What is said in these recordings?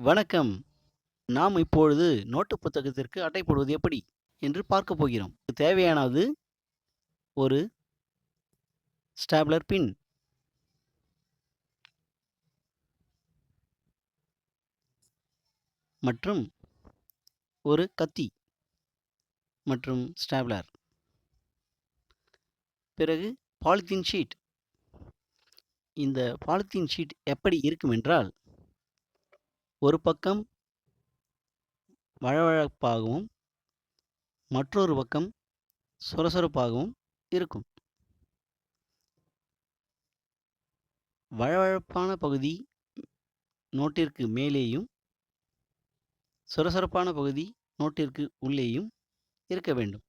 வணக்கம். நாம் இப்பொழுது நோட்டு புத்தகத்திற்கு அட்டை போடுவது எப்படி என்று பார்க்க போகிறோம். தேவையானது? ஒரு ஸ்டாப்லர் பின். மற்றும் ஒரு கத்தி மற்றும் ஸ்டாப்லர். பிறகு பாலித்தீன் ஷீட். இந்த பாலித்தீன் ஷீட் எப்படி இருக்கும் என்றால் ஒரு பக்கம் வழவழப்பாகவும் மற்றொரு பக்கம் சொரசொரப்பாகவும் இருக்கும். வழவழப்பான பகுதி நோட்டிற்கு மேலேயும் சொரசொரப்பான பகுதி நோட்டிற்கு உள்ளேயும் இருக்க வேண்டும்.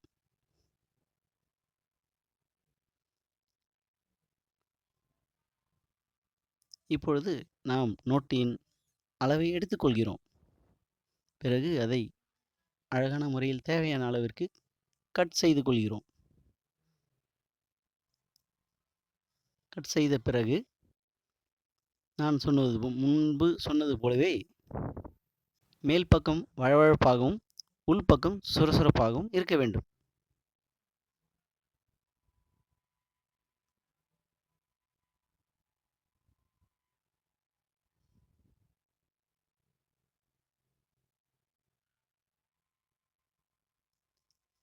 இப்பொழுது நாம் நோட்டின் அளவை எடுத்துக்கொள்கிறோம் பிறகு அதை அழகான முறையில் தேவையான அளவிற்கு கட் செய்து கொள்கிறோம். கட் செய்த பிறகு நான் சொன்னது முன்பு சொன்னது போலவே மேல் பக்கம் வழவழப்பாகவும் உள்பக்கம் சுரசுரப்பாகவும் இருக்க வேண்டும்.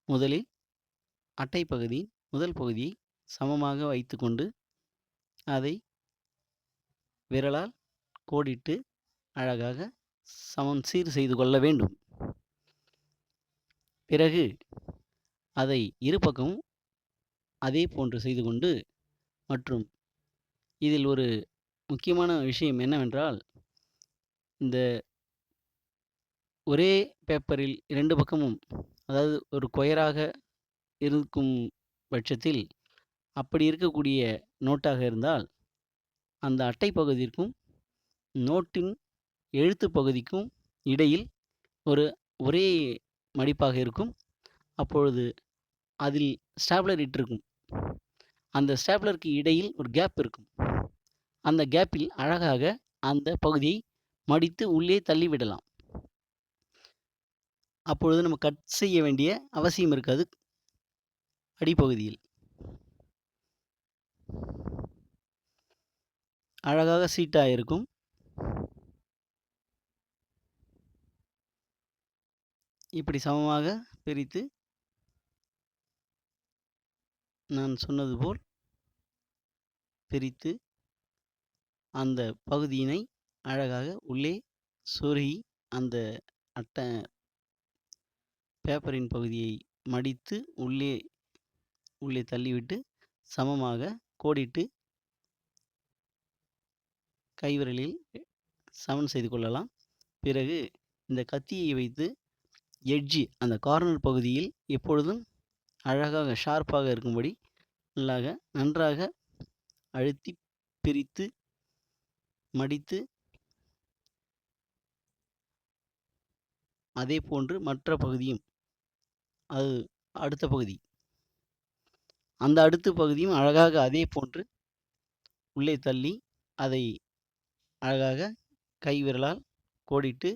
முதலில் அட்டை பகுதியின் முதல் பகுதியை சமமாக வைத்துக்கொண்டு அதை விரலால் கோடிட்டு அழகாக சமன் சீர் செய்து கொள்ள வேண்டும். பிறகு அதை இரு பக்கமும் அதே போன்று செய்து கொண்டு மற்றும் இதில் ஒரு முக்கியமான விஷயம் என்னவென்றால் இந்த ஒரே பேப்பரில் இரண்டு பக்கமும் அதாவது ஒரு கொயராக இருக்கும் பட்சத்தில் அப்படி இருக்கக்கூடிய நோட்டாக இருந்தால் அந்த அட்டை பகுதிக்கும் நோட்டின் எழுத்து பகுதிக்கும் இடையில் ஒரு ஒரே மடிப்பாக இருக்கும். அப்பொழுது அதில் ஸ்டாப்லர் இட்டிருக்கும். அந்த ஸ்டாப்லருக்கு இடையில் ஒரு கேப் இருக்கும். அந்த கேப்பில் அழகாக அந்த பகுதியை மடித்து உள்ளே தள்ளிவிடலாம். அப்பொழுது நம்ம கட் செய்ய வேண்டிய அவசியம் இருக்காது. அடிப்பகுதியில். அழகாக சீட்டாக இருக்கும். இப்படி சமமாக பிரித்து நான் சொன்னது போல் பிரித்து அந்த பகுதியினை அழகாக உள்ளே சொருகி அந்த அட்டை பேப்பரின் பகுதியை மடித்து உள்ளே உள்ளே தள்ளிவிட்டு சமமாக கோடிட்டு கைவிரலில் சமன் செய்து கொள்ளலாம். பிறகு இந்த கத்தியை வைத்து எட்ஜி அந்த கார்னர் பகுதியில் எப்பொழுதும் அழகாக ஷார்ப்பாக இருக்கும்படி நல்லாக நன்றாக அழுத்தி பிரித்து மடித்து அதே போன்று மற்ற பகுதியும் அது அடுத்த பகுதி. அந்த அடுத்த பகுதியும் அழகாக அதே போன்று உள்ளே தள்ளி அதை அழகாக கை விரலால் கோடிட்டு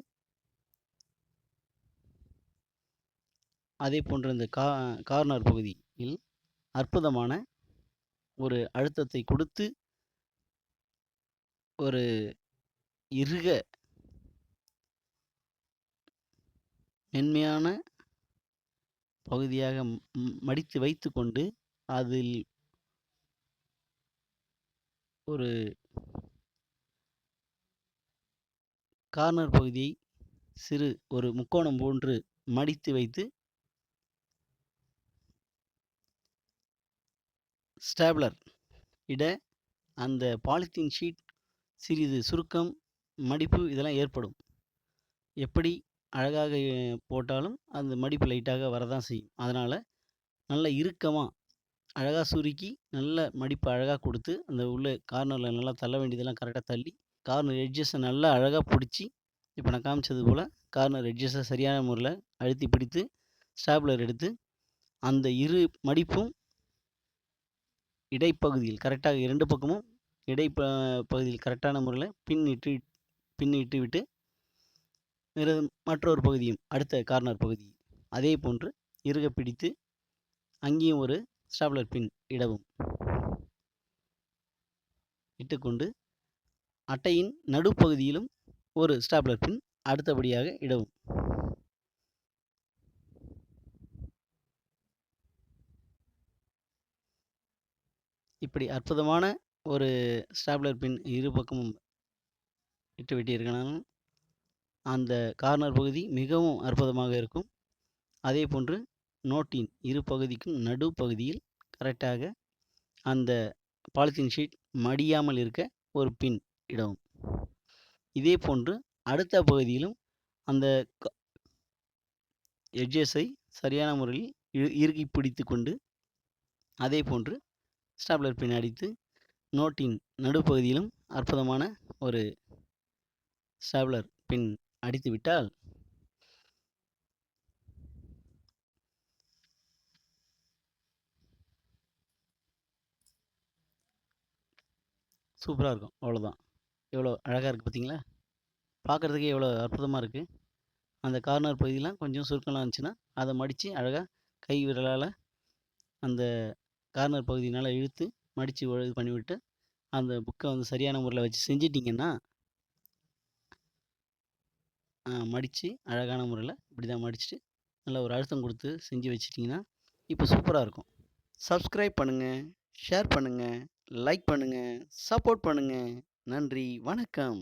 அதே போன்ற இந்த கா கார்னர் பகுதியில் அற்புதமான ஒரு அழுத்தத்தை கொடுத்து ஒரு இறுக மென்மையான பகுதியாக மடித்து வைத்து மடித்து வைத்துக்கொண்டு அதில் ஒரு கார்னர் பகுதியை சிறு ஒரு முக்கோணம் போன்று மடித்து வைத்து ஸ்டாப்லர் இட அந்த பாலித்தீன் ஷீட் சிறிது சுருக்கம் மடிப்பு இதெல்லாம் ஏற்படும். எப்படி அழகாக போட்டாலும் அந்த மடிப்பு லைட்டாக வரதான் செய்யும். அதனால் நல்ல இறுக்கமாக அழகாக சுருக்கி நல்ல மடிப்பு அழகாக கொடுத்து அந்த உள்ள கார்னரில் நல்லா தள்ள வேண்டியதெல்லாம் கரெக்டாக தள்ளி கார்னர் எட்ஜஸை நல்லா அழகாக பிடிச்சி இப்போ நான் காமிச்சது போல் கார்னர் எட்ஜஸை சரியான முறையில் அழுத்தி பிடித்து ஸ்டாப்லர் எடுத்து அந்த இரு மடிப்பும் இடைப்பகுதியில் கரெக்டாக இரண்டு பக்கமும் இடை பகுதியில் கரெக்டான முறையில் பின் இட்டு பின் இட்டு விட்டு வேறு மற்றொரு பகுதியும் அடுத்த கார்னர் பகுதி. அதே போன்று இறுக பிடித்து அங்கேயும் ஒரு ஸ்டாப்லர் பின் இடவும். இட்டுக்கொண்டு அட்டையின் நடுப்பகுதியிலும் ஒரு ஸ்டாப்லர் பின் அடுத்தபடியாக இடவும். இப்படி அற்புதமான ஒரு ஸ்டாப்லர் பின் இரு பக்கமும் இட்டு வெட்டியிருக்கனாலும் அந்த கார்னர் பகுதி மிகவும் அற்புதமாக இருக்கும். அதே போன்று நோட்டின் இரு பகுதிக்கும் நடுப்பகுதியில் கரெக்டாக அந்த பாலித்தீன் ஷீட் மடியாமல் இருக்க ஒரு பின் இடவும். இதே போன்று அடுத்த பகுதியிலும் அந்த எட்ஜஸை சரியான முறையில் இறு பிடித்து கொண்டு அதே போன்று ஸ்டாப்லர் பின் அடித்து நோட்டின் நடுப்பகுதியிலும் அற்புதமான ஒரு ஸ்டாப்லர் பின் அடித்து விட்டால்? சூப்பராக இருக்கும். அவ்வளோதான் எவ்வளோ அழகாக இருக்குது பார்த்தீங்களா பார்க்குறதுக்கே எவ்வளோ அற்புதமாக இருக்குது அந்த கார்னர் பகுதியெலாம் கொஞ்சம் சுருக்கலாம் இருந்துச்சுன்னா அதை மடித்து அழகாக கை விரலால் அந்த கார்னர் பகுதியினால் இழுத்து மடித்து இது பண்ணிவிட்டு அந்த புக்கை வந்து சரியான முறையில் வச்சு செஞ்சிட்டிங்கன்னா மடித்து அழகான முறையில் இப்படி தான் மடிச்சுட்டு நல்லா ஒரு அழுத்தம் கொடுத்து செஞ்சு வச்சிட்டிங்கன்னா இப்போ சூப்பராக இருக்கும். சப்ஸ்கிரைப் பண்ணுங்கள் ஷேர் பண்ணுங்கள் லைக் பண்ணுங்கள் சப்போர்ட் பண்ணுங்கள் நன்றி வணக்கம்.